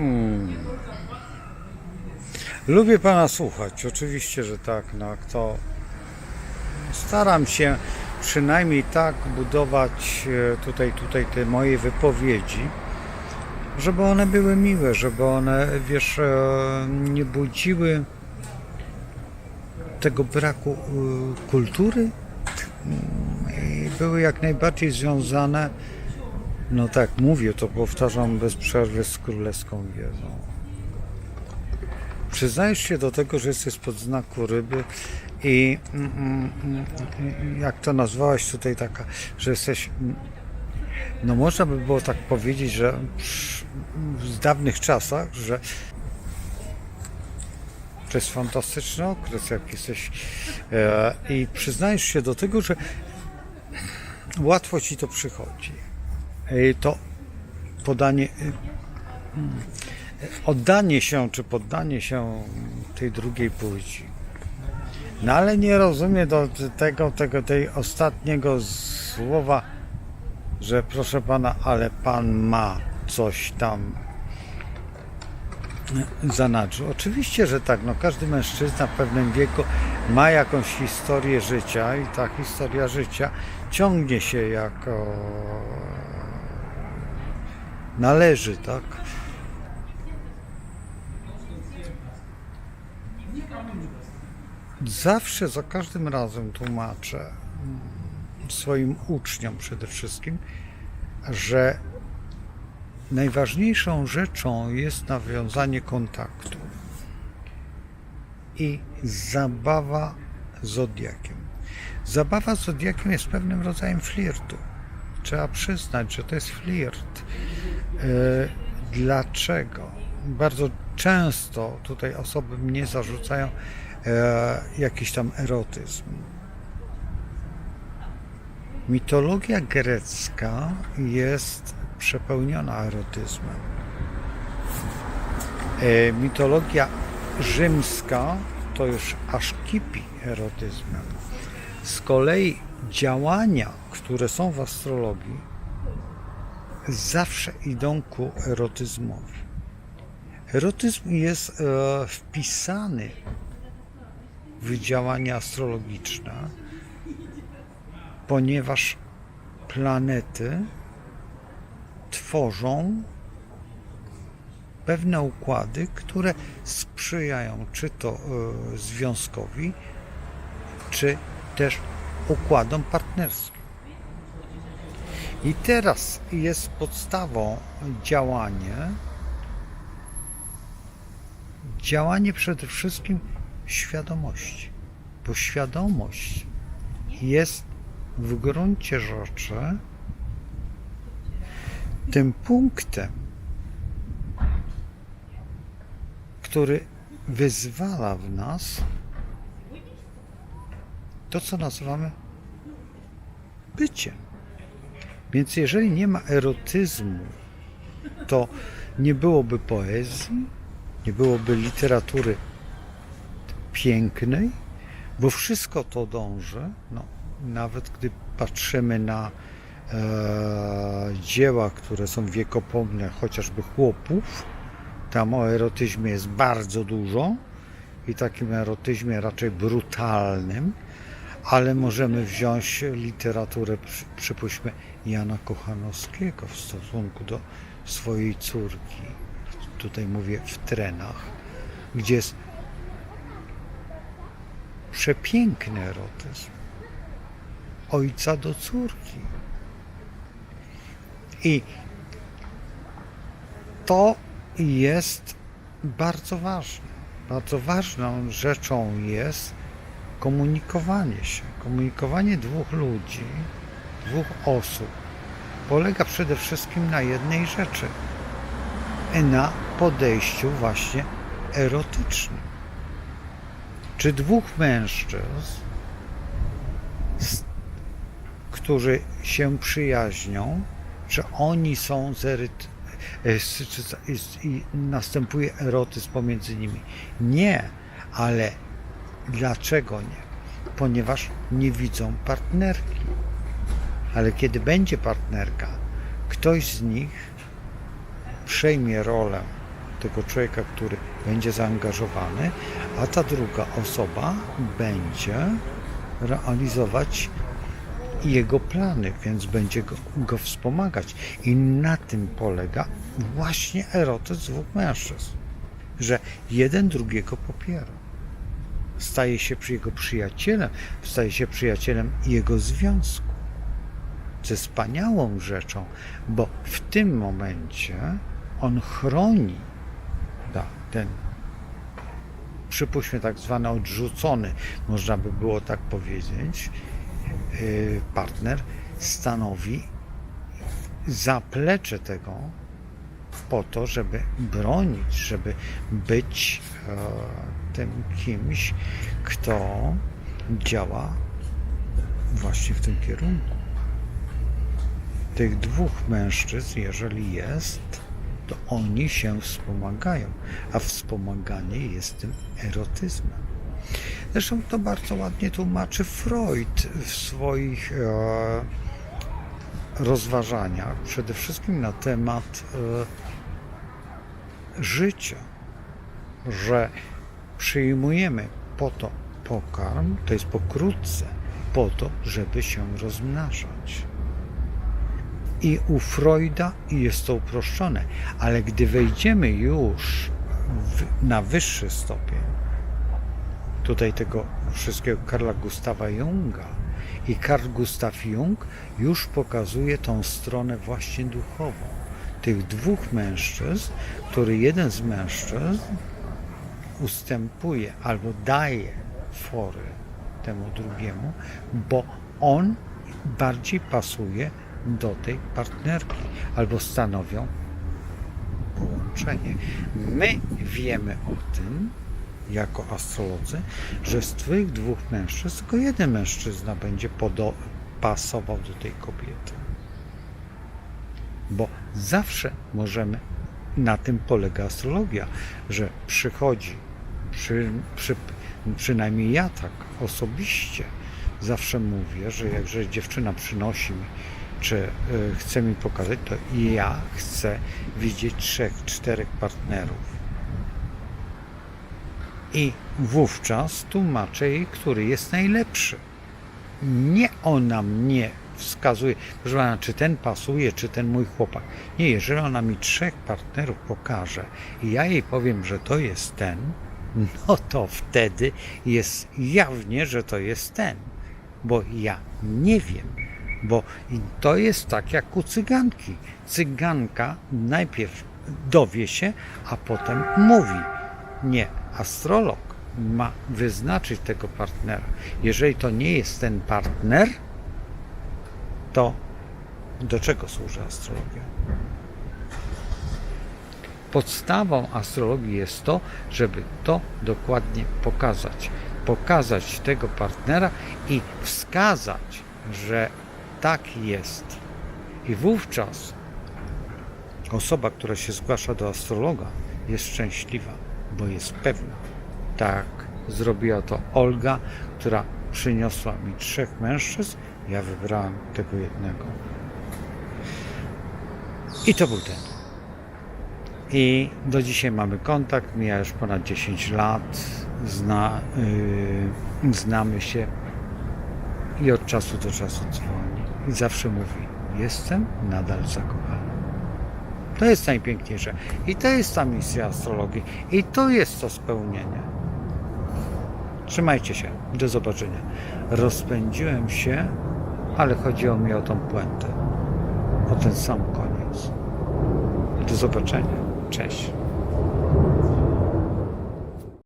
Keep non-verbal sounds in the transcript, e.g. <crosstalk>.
Hmm. Lubię pana słuchać, oczywiście, że tak. No, kto... Staram się przynajmniej tak budować e, tutaj, tutaj te moje wypowiedzi, żeby one były miłe, żeby one, wiesz, e, nie budziły tego braku e, kultury i były jak najbardziej związane, no tak mówię, to powtarzam bez przerwy z królewską wiedzą. Przyznajesz się do tego, że jesteś spod znaku ryby i mm, mm, mm, jak to nazwałaś tutaj taka, że jesteś, no można by było tak powiedzieć, że w dawnych czasach, że to jest fantastyczny okres, jak jesteś e, i przyznajesz się do tego, że łatwo ci to przychodzi. E, to podanie, mm, oddanie się, czy poddanie się tej drugiej płci. No ale nie rozumiem do tego, tego, tej ostatniego słowa, że proszę pana, ale pan ma coś tam zanadrzu. Oczywiście, że tak. No, każdy mężczyzna w pewnym wieku ma jakąś historię życia i ta historia życia ciągnie się jako należy, tak? Zawsze, za każdym razem tłumaczę mm, swoim uczniom przede wszystkim, że najważniejszą rzeczą jest nawiązanie kontaktu i zabawa zodiakiem. Zabawa zodiakiem jest pewnym rodzajem flirtu. Trzeba przyznać, że to jest flirt. E, Dlaczego? Bardzo często tutaj osoby mnie zarzucają e, jakiś tam erotyzm. Mitologia grecka jest przepełniona erotyzmem. E, mitologia rzymska to już aż kipi erotyzmem. Z kolei działania, które są w astrologii, zawsze idą ku erotyzmowi. Erotyzm jest e, wpisany w działania astrologiczne, ponieważ planety tworzą pewne układy, które sprzyjają czy to e, związkowi, czy też układom partnerskim. I teraz jest podstawą działanie, działanie przede wszystkim świadomości, bo świadomość jest w gruncie rzeczy tym punktem, który wyzwala w nas to, co nazywamy byciem. Więc jeżeli nie ma erotyzmu, to nie byłoby poezji, nie byłoby literatury pięknej, bo wszystko to dąży, no, nawet gdy patrzymy na e, dzieła, które są wiekopomne, chociażby chłopów, tam o erotyzmie jest bardzo dużo i takim erotyzmie raczej brutalnym, ale możemy wziąć literaturę, przy- przypuśćmy, Jana Kochanowskiego w stosunku do swojej córki. Tutaj mówię w trenach, gdzie jest przepiękny erotyzm ojca do córki. I to jest bardzo ważne. Bardzo ważną rzeczą jest komunikowanie się. Komunikowanie dwóch ludzi, dwóch osób polega przede wszystkim na jednej rzeczy. Na podejściu właśnie erotycznym. Czy dwóch mężczyzn, którzy się przyjaźnią, czy oni są zeryt, e, i następuje erotyzm pomiędzy nimi? Nie, ale dlaczego nie? Ponieważ nie widzą partnerki. Ale kiedy będzie partnerka, ktoś z nich przejmie rolę tego człowieka, który będzie zaangażowany, a ta druga osoba będzie realizować jego plany, więc będzie go, go wspomagać. I na tym polega właśnie erotyzm dwóch mężczyzn, że jeden drugiego popiera. Staje się przy jego przyjacielem, staje się przyjacielem jego związku. Co wspaniałą rzeczą, bo w tym momencie on chroni da, ten przypuśćmy tak zwany odrzucony, można by było tak powiedzieć, yy, partner stanowi zaplecze tego po to, żeby bronić, żeby być tym kimś, kto działa właśnie w tym kierunku. Tych dwóch mężczyzn, jeżeli jest, to oni się wspomagają, a wspomaganie jest tym erotyzmem. Zresztą to bardzo ładnie tłumaczy Freud w swoich e, rozważaniach, przede wszystkim na temat e, życia, że przyjmujemy po to pokarm, to jest pokrótce, po to, żeby się rozmnażać. I u Freuda jest to uproszczone, ale gdy wejdziemy już w, na wyższy stopień, tutaj tego wszystkiego Karla Gustawa Junga, i Karl Gustav Jung już pokazuje tą stronę właśnie duchową. Tych dwóch mężczyzn, który jeden z mężczyzn ustępuje albo daje fory temu drugiemu, bo on bardziej pasuje do tej partnerki albo stanowią połączenie. My wiemy o tym, jako astrolodzy, że z tych dwóch mężczyzn tylko jeden mężczyzna będzie pasował do tej kobiety. Bo zawsze możemy, na tym polega astrologia, że przychodzi, przy, przy, przynajmniej ja tak osobiście zawsze mówię, że jakże dziewczyna przynosi mi, czy y, chce mi pokazać, to ja chcę widzieć trzech, czterech partnerów i wówczas tłumaczę jej, który jest najlepszy. Nie ona mnie wskazuje, proszę pana, czy ten pasuje, czy ten mój chłopak. Nie, jeżeli ona mi trzech partnerów pokaże i ja jej powiem, że to jest ten, <laughs> no to wtedy jest jawnie, że to jest ten. Bo ja nie wiem. Bo to jest tak jak u cyganki. Cyganka najpierw dowie się, a potem mówi. Nie, astrolog ma wyznaczyć tego partnera. Jeżeli to nie jest ten partner, to do czego służy astrologia? Podstawą astrologii jest to, żeby to dokładnie pokazać. Pokazać tego partnera i wskazać, że tak jest. I wówczas osoba, która się zgłasza do astrologa, jest szczęśliwa bo jest pewna. Tak zrobiła to Olga, która przyniosła mi trzech mężczyzn. Ja wybrałem tego jednego. I to był ten. I do dzisiaj mamy kontakt. Mija już ponad 10 lat. Zna, yy, znamy się i od czasu do czasu dzwoni. I zawsze mówi: Jestem nadal zakochany. To jest najpiękniejsze. I to jest ta misja astrologii. I to jest to spełnienie. Trzymajcie się. Do zobaczenia. Rozpędziłem się, ale chodziło mi o tą puentę. O ten sam koniec. Do zobaczenia. Cześć.